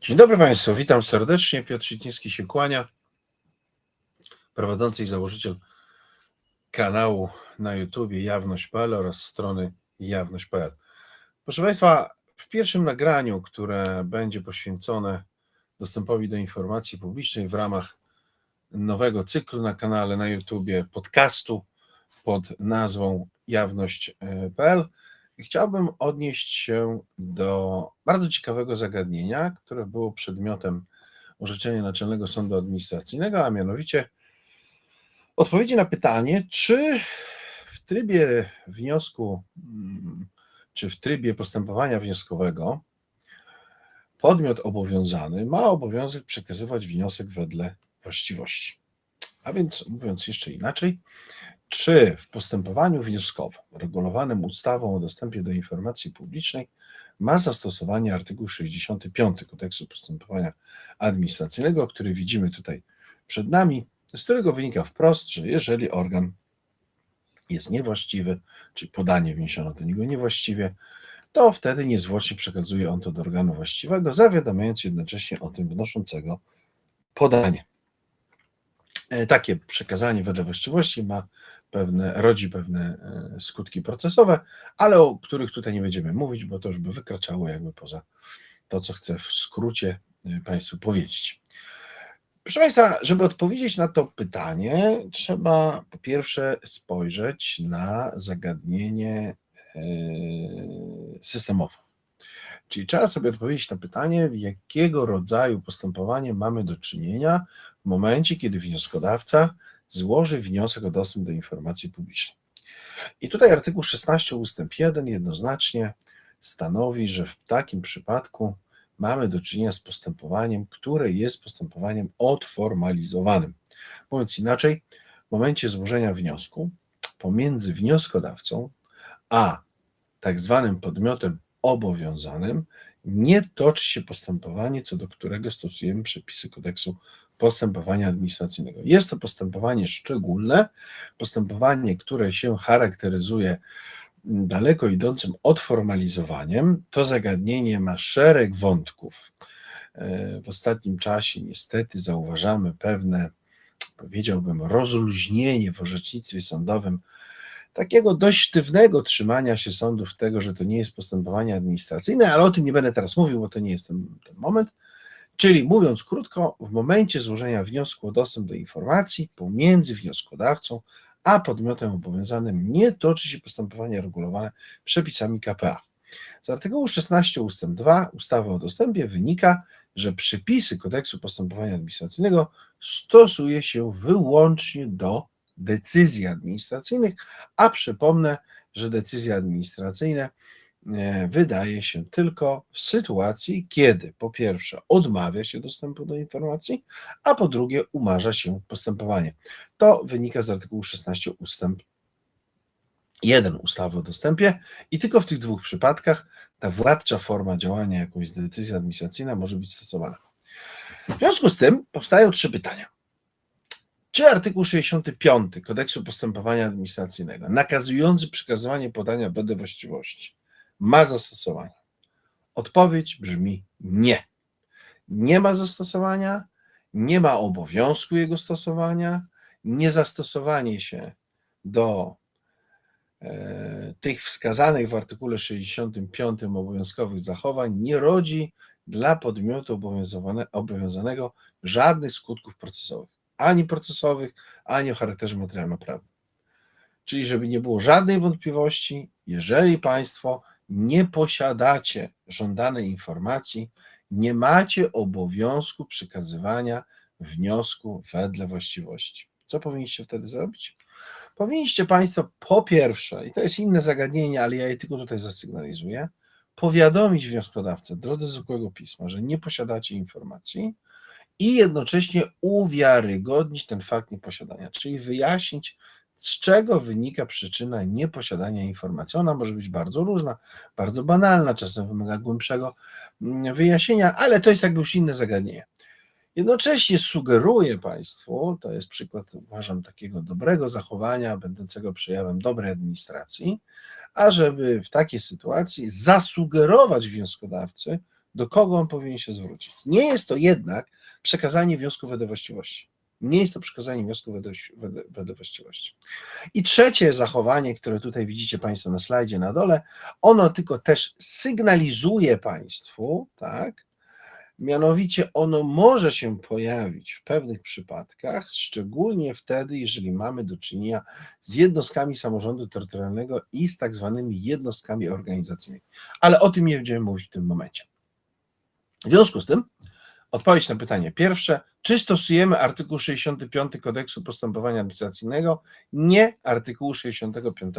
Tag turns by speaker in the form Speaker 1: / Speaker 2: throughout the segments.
Speaker 1: Dzień dobry Państwu, witam serdecznie. Piotr Sitnicki się kłania, prowadzący i założyciel kanału na YouTubie Jawność.pl oraz strony jawność.pl. Proszę Państwa, w pierwszym nagraniu, które będzie poświęcone dostępowi do informacji publicznej w ramach nowego cyklu na kanale na YouTubie podcastu pod nazwą jawność.pl, chciałbym odnieść się do bardzo ciekawego zagadnienia, które było przedmiotem orzeczenia Naczelnego Sądu Administracyjnego, a mianowicie odpowiedzi na pytanie, czy w trybie wniosku, mm, czy w trybie postępowania wnioskowego podmiot obowiązany ma obowiązek przekazywać wniosek wedle właściwości. A więc, mówiąc jeszcze inaczej, czy w postępowaniu wnioskowym regulowanym ustawą o dostępie do informacji publicznej ma zastosowanie artykuł 65 kodeksu postępowania administracyjnego, który widzimy tutaj przed nami, z którego wynika wprost, że jeżeli organ jest niewłaściwy, czyli podanie wniesiono do niego niewłaściwie, to wtedy niezwłocznie przekazuje on to do organu właściwego, zawiadamiając jednocześnie o tym wnoszącego podanie. E, Takie przekazanie wedle właściwości ma pewne, rodzi pewne e, skutki procesowe, ale o których tutaj nie będziemy mówić, bo to już by wykraczało jakby poza to, co chcę w skrócie e, Państwu powiedzieć. Proszę Państwa, żeby odpowiedzieć na to pytanie, trzeba po pierwsze spojrzeć na zagadnienie e, systemowe. Czyli trzeba sobie odpowiedzieć na pytanie, jakiego rodzaju postępowanie mamy do czynienia w momencie, kiedy wnioskodawca złoży wniosek o dostęp do informacji publicznej. I tutaj artykuł 16 ustęp 1 jednoznacznie stanowi, że w takim przypadku mamy do czynienia z postępowaniem, które jest postępowaniem odformalizowanym. Mówiąc inaczej, w momencie złożenia wniosku pomiędzy wnioskodawcą a tak zwanym podmiotem obowiązanym nie toczy się postępowanie, co do którego stosujemy przepisy kodeksu postępowania administracyjnego. Jest to postępowanie szczególne, postępowanie, które się charakteryzuje daleko idącym odformalizowaniem. To zagadnienie ma szereg wątków. W ostatnim czasie niestety zauważamy pewne, powiedziałbym, rozluźnienie w orzecznictwie sądowym takiego dość sztywnego trzymania się sądów tego, że to nie jest postępowanie administracyjne, ale o tym nie będę teraz mówił, bo to nie jest ten, ten moment. Czyli mówiąc krótko, w momencie złożenia wniosku o dostęp do informacji pomiędzy wnioskodawcą a podmiotem obowiązanym nie toczy się postępowanie regulowane przepisami KPA. Z artykułu 16 ust. 2 ustawy o dostępie wynika, że przepisy kodeksu postępowania administracyjnego stosuje się wyłącznie do decyzji administracyjnych, a przypomnę, że decyzje administracyjne e, wydaje się tylko w sytuacji, kiedy po pierwsze odmawia się dostępu do informacji, a po drugie umarza się postępowanie. To wynika z artykułu 16 ustęp 1 ustawy o dostępie i tylko w tych dwóch przypadkach ta władcza forma działania, jaką jest decyzja administracyjna, może być stosowana. W związku z tym powstają trzy pytania. Czy artykuł 65 kodeksu postępowania administracyjnego, nakazujący przekazywanie podania wedle właściwości, ma zastosowanie? Odpowiedź brzmi nie. Nie ma zastosowania, nie ma obowiązku jego stosowania, niezastosowanie się do e, tych wskazanych w artykule 65 obowiązkowych zachowań nie rodzi dla podmiotu obowiązanego żadnych skutków procesowych ani procesowych, ani o charakterze materialno-prawnym. Czyli, żeby nie było żadnej wątpliwości, jeżeli Państwo nie posiadacie żądanej informacji, nie macie obowiązku przekazywania wniosku wedle właściwości. Co powinniście wtedy zrobić? Powinniście Państwo po pierwsze, i to jest inne zagadnienie, ale ja je tylko tutaj zasygnalizuję, powiadomić wnioskodawcę drodze zwykłego pisma, że nie posiadacie informacji, i jednocześnie uwiarygodnić ten fakt nieposiadania, czyli wyjaśnić, z czego wynika przyczyna nieposiadania informacji. Ona może być bardzo różna, bardzo banalna, czasem wymaga głębszego mm, wyjaśnienia, ale to jest jakby już inne zagadnienie. Jednocześnie sugeruję Państwu, to jest przykład, uważam, takiego dobrego zachowania, będącego przejawem dobrej administracji, ażeby w takiej sytuacji zasugerować wnioskodawcy do kogo on powinien się zwrócić. Nie jest to jednak przekazanie wniosku wedle właściwości. Nie jest to przekazanie wniosku właściwości. I trzecie zachowanie, które tutaj widzicie Państwo na slajdzie na dole, ono tylko też sygnalizuje Państwu, tak, Mianowicie ono może się pojawić w pewnych przypadkach, szczególnie wtedy, jeżeli mamy do czynienia z jednostkami samorządu terytorialnego i z tak zwanymi jednostkami organizacyjnymi. Ale o tym nie będziemy mówić w tym momencie. W związku z tym, odpowiedź na pytanie pierwsze, czy stosujemy artykuł 65 kodeksu postępowania administracyjnego? Nie, artykułu 65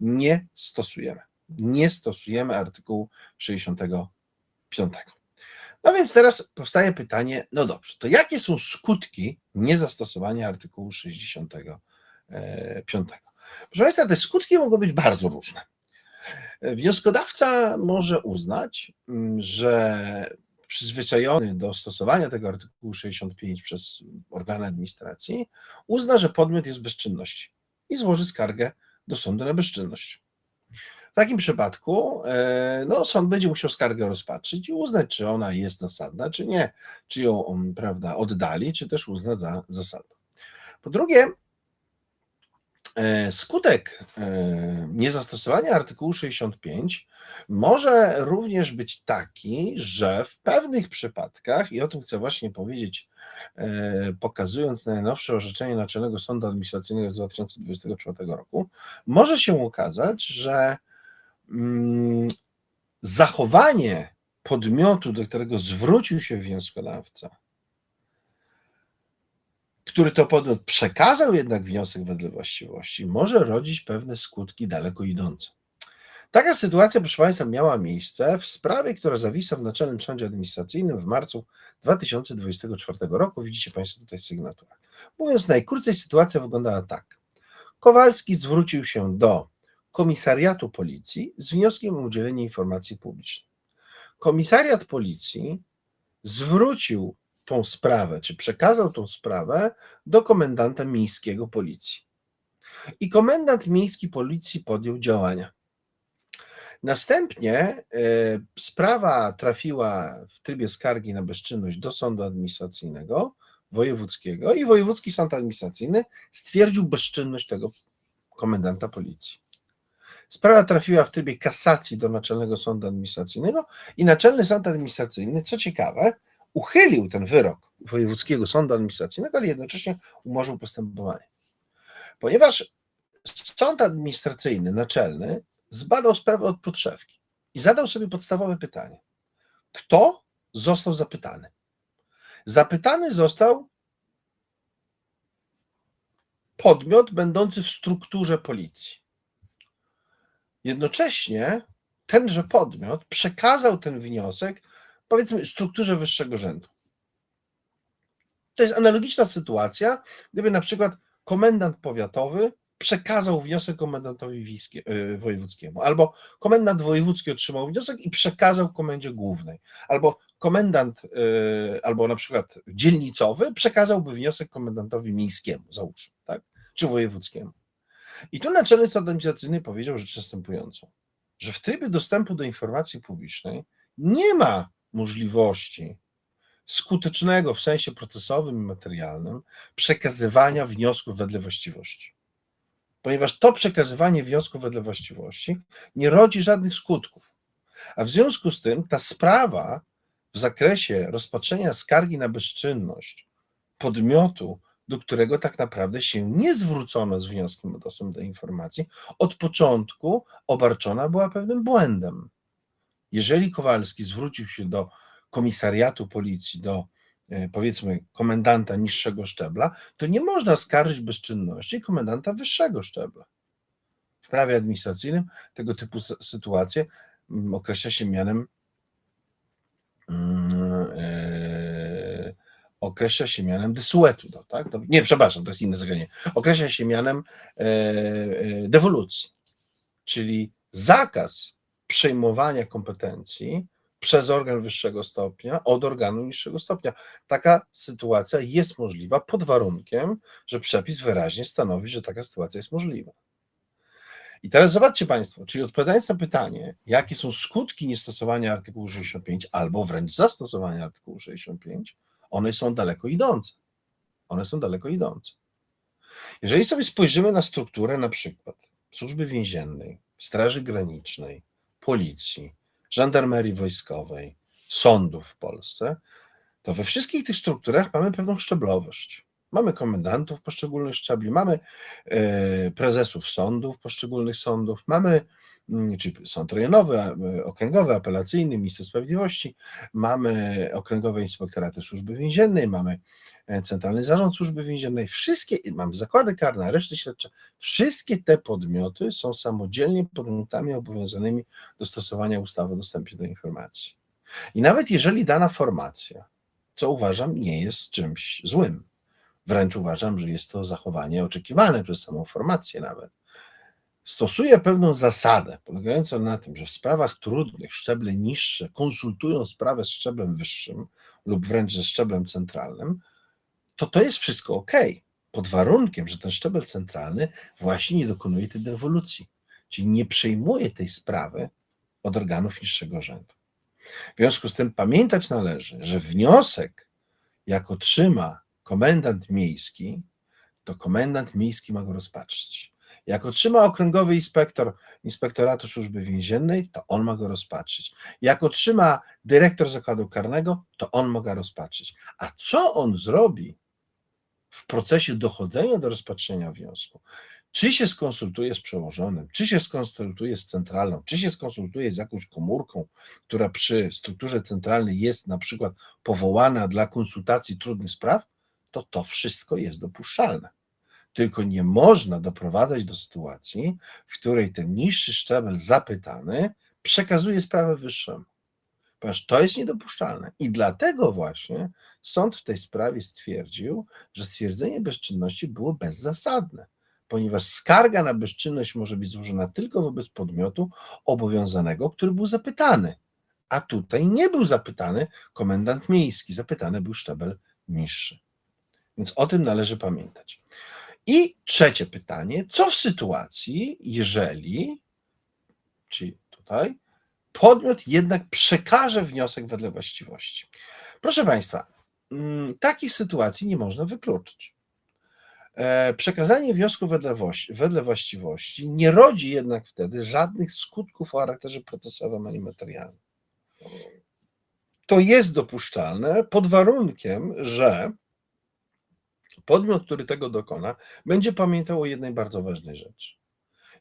Speaker 1: nie stosujemy. Nie stosujemy artykułu 65. No więc teraz powstaje pytanie, no dobrze, to jakie są skutki niezastosowania artykułu 65? Proszę Państwa, te skutki mogą być bardzo różne. Wnioskodawca może uznać, mm, że przyzwyczajony do stosowania tego artykułu 65 przez organy administracji, uzna, że podmiot jest bezczynności i złoży skargę do sądu na bezczynność. W takim przypadku e, no, sąd będzie musiał skargę rozpatrzyć i uznać, czy ona jest zasadna, czy nie, czy ją on, prawda, oddali, czy też uzna za zasadną. Po drugie, skutek e, niezastosowania artykułu 65 może również być taki, że w pewnych przypadkach, i o tym chcę właśnie powiedzieć, pokazując najnowsze orzeczenie Naczelnego Sądu Administracyjnego z 2024 roku, może się okazać, że Mm, zachowanie podmiotu, do którego zwrócił się wnioskodawca, który to podmiot przekazał jednak wniosek wedle właściwości, może rodzić pewne skutki daleko idące. Taka sytuacja, proszę Państwa, miała miejsce w sprawie, która zawisła w Naczelnym Sądzie Administracyjnym w marcu 2024 roku. Widzicie Państwo tutaj sygnaturę. Mówiąc najkrócej, sytuacja wyglądała tak. Kowalski zwrócił się do komisariatu policji z wnioskiem o udzielenie informacji publicznej. Komisariat policji zwrócił tą sprawę, czy przekazał tą sprawę do komendanta miejskiego policji. I komendant miejski policji podjął działania. Następnie e, sprawa trafiła w trybie skargi na bezczynność do sądu administracyjnego wojewódzkiego i wojewódzki sąd administracyjny stwierdził bezczynność tego komendanta policji. Sprawa trafiła w trybie kasacji do Naczelnego Sądu Administracyjnego i Naczelny Sąd Administracyjny, co ciekawe, uchylił ten wyrok Wojewódzkiego Sądu Administracyjnego, ale jednocześnie umorzył postępowanie. Ponieważ Sąd Administracyjny, naczelny, zbadał sprawę od podszewki i zadał sobie podstawowe pytanie. Kto został zapytany? Zapytany został podmiot będący w strukturze policji. Jednocześnie tenże podmiot przekazał ten wniosek, powiedzmy, strukturze wyższego rzędu. To jest analogiczna sytuacja, gdyby na przykład komendant powiatowy przekazał wniosek komendantowi yy, wojewódzkiemu, albo komendant wojewódzki otrzymał wniosek i przekazał komendzie głównej, albo komendant, yy, albo na przykład dzielnicowy przekazałby wniosek komendantowi miejskiemu, załóżmy, tak, czy wojewódzkiemu. I tu Naczelny Sąd Administracyjny powiedział rzecz następującą, że w trybie dostępu do informacji publicznej nie ma możliwości skutecznego w sensie procesowym i materialnym przekazywania wniosków wedle właściwości. Ponieważ to przekazywanie wniosków wedle właściwości nie rodzi żadnych skutków. A w związku z tym ta sprawa w zakresie rozpatrzenia skargi na bezczynność podmiotu, do którego tak naprawdę się nie zwrócono z wnioskiem o dostęp do informacji, od początku obarczona była pewnym błędem. Jeżeli Kowalski zwrócił się do komisariatu policji, do e, powiedzmy komendanta niższego szczebla, to nie można skarżyć bezczynności komendanta wyższego szczebla. W prawie administracyjnym tego typu sytuacje mm, określa się mianem yy, określa się mianem desuetu. No, tak? nie, przepraszam, to jest inne zagadnienie. Określa się mianem e, e, dewolucji, czyli zakaz przejmowania kompetencji przez organ wyższego stopnia od organu niższego stopnia. Taka sytuacja jest możliwa pod warunkiem, że przepis wyraźnie stanowi, że taka sytuacja jest możliwa. I teraz zobaczcie Państwo, czyli odpowiadając na pytanie, jakie są skutki niestosowania artykułu 65 albo wręcz zastosowania artykułu 65, one są daleko idące. One są daleko idące. Jeżeli sobie spojrzymy na strukturę na przykład służby więziennej, Straży Granicznej, Policji, Żandarmerii Wojskowej, sądów w Polsce, to we wszystkich tych strukturach mamy pewną szczeblowość. Mamy komendantów poszczególnych szczebli, mamy e, prezesów sądów, poszczególnych sądów, mamy mm, czy sąd rejonowy, e, okręgowy, apelacyjny, minister sprawiedliwości, mamy okręgowe inspektoraty służby więziennej, mamy e, Centralny Zarząd Służby Więziennej, wszystkie, mamy zakłady karne, areszty śledcze, wszystkie te podmioty są samodzielnie podmiotami obowiązanymi do stosowania ustawy o dostępie do informacji. I nawet jeżeli dana formacja, co uważam nie jest czymś złym, wręcz uważam, że jest to zachowanie oczekiwane przez samą formację nawet, stosuje pewną zasadę polegającą na tym, że w sprawach trudnych szczeble niższe konsultują sprawę z szczeblem wyższym lub wręcz ze szczeblem centralnym, to to jest wszystko ok, pod warunkiem, że ten szczebel centralny właśnie nie dokonuje tej dewolucji, czyli nie przejmuje tej sprawy od organów niższego rzędu. W związku z tym pamiętać należy, że wniosek, jak otrzyma komendant miejski, to komendant miejski ma go rozpatrzyć. Jak otrzyma okręgowy inspektor Inspektoratu Służby Więziennej, to on ma go rozpatrzyć. Jak otrzyma dyrektor zakładu karnego, to on ma go rozpatrzyć. A co on zrobi w procesie dochodzenia do rozpatrzenia wniosku? Czy się skonsultuje z przełożonym, czy się skonsultuje z centralną, czy się skonsultuje z jakąś komórką, która przy strukturze centralnej jest na przykład powołana dla konsultacji trudnych spraw, to to wszystko jest dopuszczalne. Tylko nie można doprowadzać do sytuacji, w której ten niższy szczebel zapytany przekazuje sprawę wyższemu. Ponieważ to jest niedopuszczalne. I dlatego właśnie sąd w tej sprawie stwierdził, że stwierdzenie bezczynności było bezzasadne, ponieważ skarga na bezczynność może być złożona tylko wobec podmiotu obowiązanego, który był zapytany. A tutaj nie był zapytany komendant miejski, zapytany był szczebel niższy. Więc o tym należy pamiętać. I trzecie pytanie, co w sytuacji, jeżeli, czyli tutaj, podmiot jednak przekaże wniosek wedle właściwości? Proszę Państwa, mm, takich sytuacji nie można wykluczyć. E, Przekazanie wniosku wedle, wedle właściwości nie rodzi jednak wtedy żadnych skutków o charakterze procesowym ani materialnym. To jest dopuszczalne pod warunkiem, że podmiot, który tego dokona, będzie pamiętał o jednej bardzo ważnej rzeczy.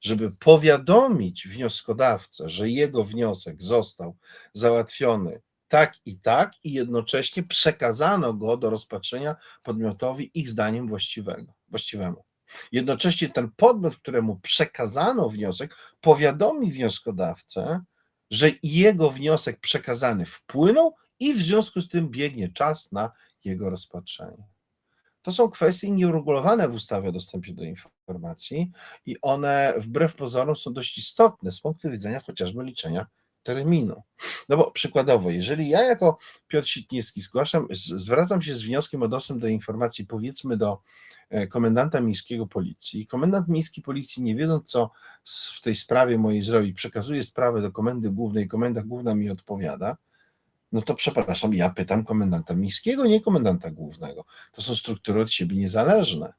Speaker 1: Żeby powiadomić wnioskodawcę, że jego wniosek został załatwiony tak i tak, i jednocześnie przekazano go do rozpatrzenia podmiotowi ich zdaniem właściwego, właściwemu. Jednocześnie ten podmiot, któremu przekazano wniosek, powiadomi wnioskodawcę, że jego wniosek przekazany wpłynął i w związku z tym biegnie czas na jego rozpatrzenie. To są kwestie nieuregulowane w ustawie o dostępie do informacji i one wbrew pozorom są dość istotne z punktu widzenia chociażby liczenia terminu. No bo przykładowo, jeżeli ja jako Piotr Sitniewski zgłaszam, zwracam się z wnioskiem o dostęp do informacji, powiedzmy do e, komendanta miejskiego policji, komendant miejski policji, nie wiedząc co w tej sprawie mojej zrobi, przekazuje sprawę do komendy głównej, komenda główna mi odpowiada, no to przepraszam, ja pytam komendanta miejskiego, nie komendanta głównego. To są struktury od siebie niezależne.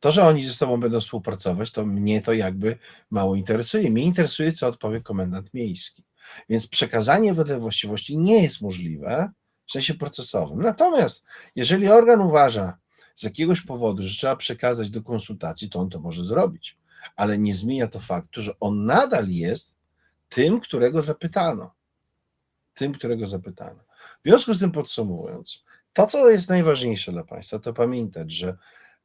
Speaker 1: To, że oni ze sobą będą współpracować, to mnie to jakby mało interesuje. Mnie interesuje, co odpowie komendant miejski. Więc przekazanie wedle właściwości nie jest możliwe w sensie procesowym. Natomiast jeżeli organ uważa z jakiegoś powodu, że trzeba przekazać do konsultacji, to on to może zrobić. Ale nie zmienia to faktu, że on nadal jest tym, którego zapytano. Tym, którego zapytano. W związku z tym podsumowując, to, co jest najważniejsze dla Państwa, to pamiętać, że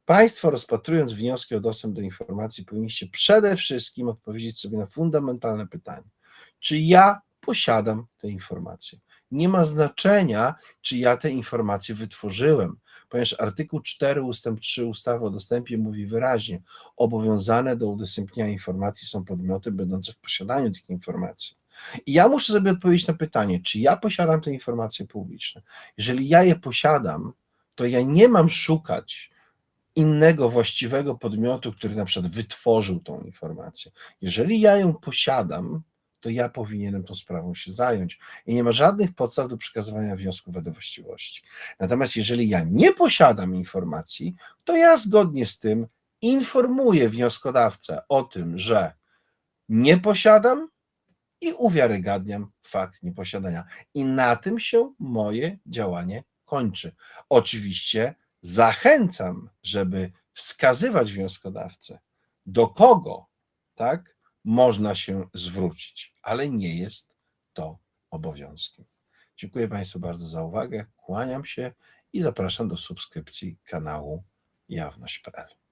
Speaker 1: Państwo rozpatrując wnioski o dostęp do informacji, powinniście przede wszystkim odpowiedzieć sobie na fundamentalne pytanie: czy ja posiadam te informacje? Nie ma znaczenia, czy ja te informacje wytworzyłem, ponieważ artykuł 4 ustęp 3 ustawy o dostępie mówi wyraźnie, obowiązane do udostępniania informacji są podmioty będące w posiadaniu tych informacji. I ja muszę sobie odpowiedzieć na pytanie, czy ja posiadam te informacje publiczne. Jeżeli ja je posiadam, to ja nie mam szukać innego właściwego podmiotu, który na przykład wytworzył tą informację. Jeżeli ja ją posiadam, to ja powinienem tą sprawą się zająć i nie ma żadnych podstaw do przekazywania wniosków wedle właściwości. Natomiast jeżeli ja nie posiadam informacji, to ja zgodnie z tym informuję wnioskodawcę o tym, że nie posiadam i uwiarygadniam fakt nieposiadania. I na tym się moje działanie kończy. Oczywiście zachęcam, żeby wskazywać wnioskodawcę, do kogo tak, można się zwrócić, ale nie jest to obowiązkiem. Dziękuję Państwu bardzo za uwagę, kłaniam się i zapraszam do subskrypcji kanału jawność.pl.